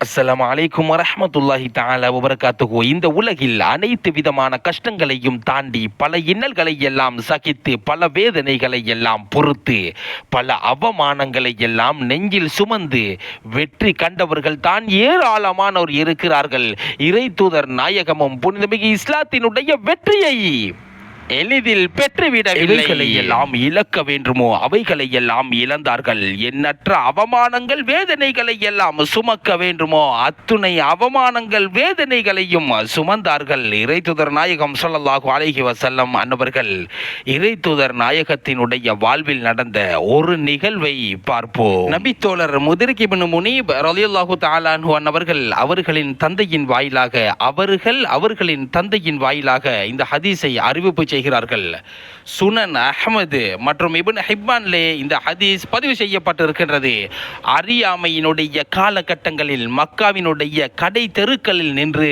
அஸ்லாம் அலைக்கும் வரமத்துல்லாஹி தாலா வபரகாத்துஹு. இந்த உலகில் அனைத்து விதமான கஷ்டங்களையும் தாண்டி பல இன்னல்களை எல்லாம் சகித்து பல வேதனைகளை எல்லாம் பொறுத்து பல அவமானங்களை எல்லாம் நெஞ்சில் சுமந்து வெற்றி கண்டவர்கள் தான் ஏராளமானோர் இருக்கிறார்கள். இறை தூதர் நாயகமும் புனிதமிகு இஸ்லாத்தினுடைய வெற்றியை எளிதில் பெற்றுவிடவில்லை. எல்லாம் இழக்க வேண்டுமோ அவைகளை எல்லாம் இழந்தார்கள். எண்ணற்ற அவமானங்கள் வேதனைகளை எல்லாம் சுமக்க வேண்டுமோ அத்துணை அவமானங்கள் வேதனைகளையும் சுமந்தார்கள். இறைத்துதர் நாயகம் ஸல்லல்லாஹு அழகி வசல்லம் அன்னவர்கள் இறைத்துதர் நாயகத்தினுடைய வாழ்வில் நடந்த ஒரு நிகழ்வை பார்ப்போம். நபித்தோழர் முதிர்கிபின் முனீப் ரலியுல்லாஹு தாலானு அன்னவர்கள் அவர்களின் தந்தையின் வாயிலாக அவர்கள் அவர்களின் தந்தையின் வாயிலாக இந்த ஹதீஸை அறிவிப்பு செய்ய செய்கிறார்கள். சுனன் அஹமது மற்றும் இபின் ஹிப்பான்லே இந்த ஹதீஸ் பதிவு செய்யப்பட்டிருக்கின்றது. அறியாமையினுடைய காலகட்டங்களில் மக்காவினுடைய கடை தெருக்களில் நின்று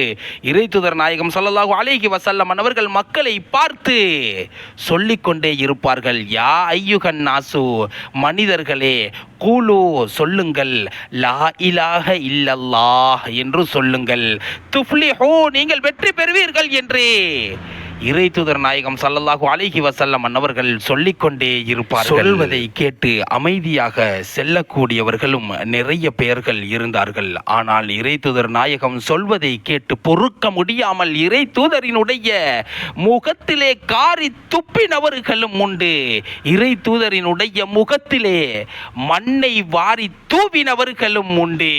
இறைத்துதர் நாயகம் ஸல்லல்லாஹு அலைஹி வசல்லம் அவர்கள் மக்களை பார்த்து சொல்லிக்கொண்டே இருப்பார்கள். யா ஐயுகன் நாசு மனிதர்களே கூலு சொல்லுங்கள். லா இலாக இல்லல்லாஹ் என்று சொல்லுங்கள். துஃப்லிஹூ நீங்கள் வெற்றி பெறுவீர்கள் என்று இறை தூதர் நாயகம் சல்லல்லாஹு அலைஹி வசல்லம் அன்னவர்கள் சொல்லிக்கொண்டே இருப்பார் சொல்வதை கேட்டு அமைதியாக செல்லக்கூடியவர்களும் நிறைய பெயர்கள் இருந்தார்கள். ஆனால் இறை தூதர் நாயகம் சொல்வதை கேட்டு பொறுக்க முடியாமல் இறை தூதரினுடைய முகத்திலே காரி துப்பினவர்களும் உண்டு. இறை தூதரினுடைய முகத்திலே மண்ணை வாரி தூவினவர்களும் உண்டு.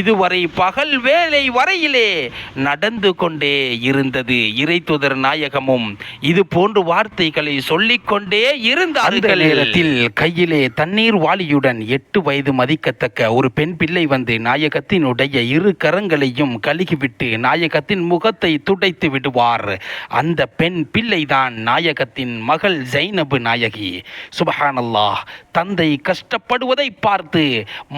இதுவரை பகல் வேலை வரையிலே நடந்து கொண்டே இருந்தது. இறை தூதர் நாயகமும் இது போன்ற வார்த்தைகளை சொல்லிக்கொண்டே இருந்தார்கள். நேரத்தில் கையிலே தண்ணீர் வாளியுடன் எட்டு வயது மதிக்கத்தக்க ஒரு பெண் பிள்ளை வந்து நாயகத்தினுடைய இரு கரங்களையும் கழுகிவிட்டு நாயகத்தின் முகத்தை துடைத்து விடுவார். அந்த பெண் பிள்ளைதான் நாயகத்தின் மகள் ஜைனபு நாயகி. சுபஹானல்லா தந்தை கஷ்டப்படுவதை பார்த்து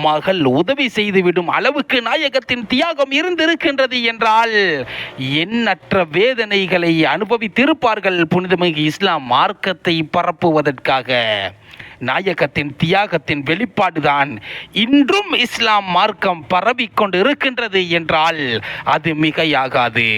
மகள் உதவி செய்துவிடும் அளவுக்கு நாயகத்தின் தியாகம் இருந்திருக்கின்றது என்றால் எண்ணற்ற வேதனைகளை திருப்பார்கள் புனிதமிகு இஸ்லாம் மார்க்கத்தை பரப்புவதற்காக. நாயகத்தின் தியாகத்தின் வெளிப்பாடுதான் இன்றும் இஸ்லாம் மார்க்கம் பரவிக்கொண்டு இருக்கின்றது என்றால் அது மிகையாகாது.